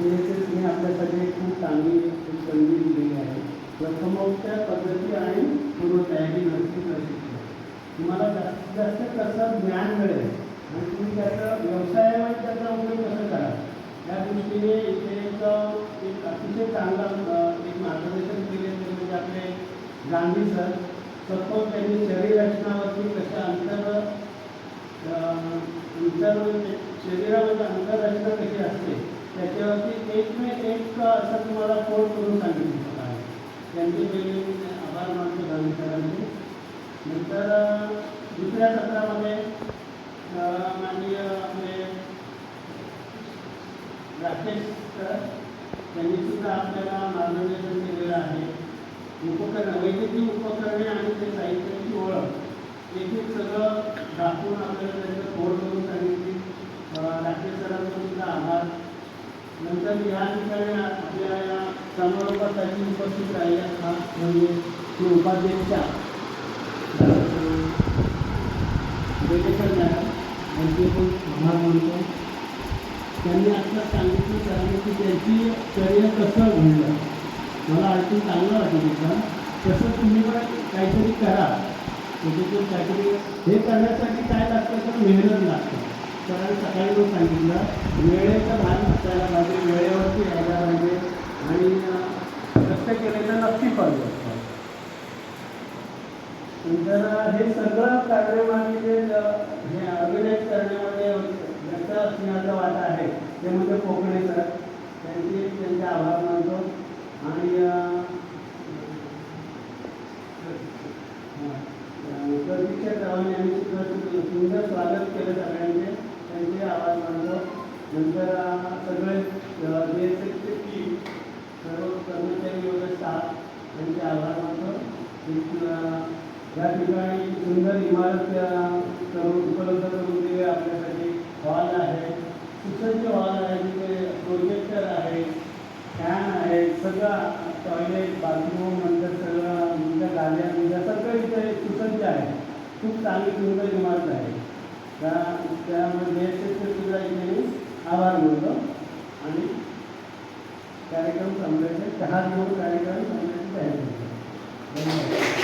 मी आपल्यासाठी खूप चांगली संधी दिलेली आहे. प्रथमोपचार पद्धती आणि पूर्वतयारी नक्की प्रशिक्षण. तुम्हाला जास्तीत जास्त कसं ज्ञान मिळेल आणि तुम्ही त्याचा व्यवसायामध्ये त्याचा उपयोग कसं करा त्या दृष्टीने इथे एक अतिशय चांगला एक मार्गदर्शन केले ते म्हणजे आपले गांधी सर. सपोज त्यांनी शरीर रचनावरती कशा अंतर अंतर म्हणजे शरीरामध्ये अंतररचना कशी असते? त्याच्यावरती एक ना एक असं तुम्हाला कोड करून सांगितलं? आहे त्यांचे पहिले आभार मानतो गांधी नंतर दुसऱ्या सत्रामध्ये माननीय आपले राकेश सर त्यांनी सुद्धा आपल्याला मार्गदर्शन केलेलं आहे. उपकरण वैद्यकीय उपकरणे आणि ते साहित्याची ओळख. एक एक सगळं दाखवून आपल्याला त्याचं कोड करून सांगितली अं, राकेश सरांचा सुद्धा आभार या ठिकाणी आपल्या या समारोपासाठी उपस्थित राहिल्या खास म्हणजे श्री उपाध्यक्षा बेडेकर मॅडम यांचे आभार मानतो त्यांनी आता सांगितलं सरांनी की त्यांची करिअर कसं घडलं. मला आणखी चांगलं वाटलं तिथं तसं तुम्ही पण काहीतरी करा. म्हणजे काहीतरी हे करण्यासाठी काय लागतं तर मेहनत लागतं. सरांनी सकाळी पण सांगितलं वेळेचं भान असायला पाहिजे वेळेवरती यायला पाहिजे आणि अं, कष्ट केलेलं नक्की पाहिजे. नंतर हे सगळं कार्यक्रमाचे जे हे ऑर्गनाईज करण्यामध्ये ज्याचा असण्याचा वाटा आहे ते म्हणजे कोकणे सर त्यांचे त्यांचे आभार मानतो. आणि अं, प्रतीक्षा चव्हाण यांनी सुद्धा सुंदर स्वागत केलं सगळ्यांचे. त्यांचे आभार मानतो नंतर सगळे बी एस टीम सर्व कर्मचारी वगैरे स्टाफ त्यांचे आभार मानतो या ठिकाणी सुंदर इमारत करून उपलब्ध करून दिली आपल्यासाठी. हॉल आहे. सुसज्ज हॉल आहे. तिथे प्रोजेक्टर आहे. फॅन आहे. सगळं टॉयलेट बाथरूम नंतर सगळं गाड्या बिड्या सगळं इथे सुसज्ज आहे. खूप चांगली सुंदर इमारत आहे. त्या त्यामध्ये सुद्धा इथे आभार मानतो आणि कार्यक्रम संपल्याचे चहा दिवस कार्यक्रम संपल्याची तयारी धन्यवाद.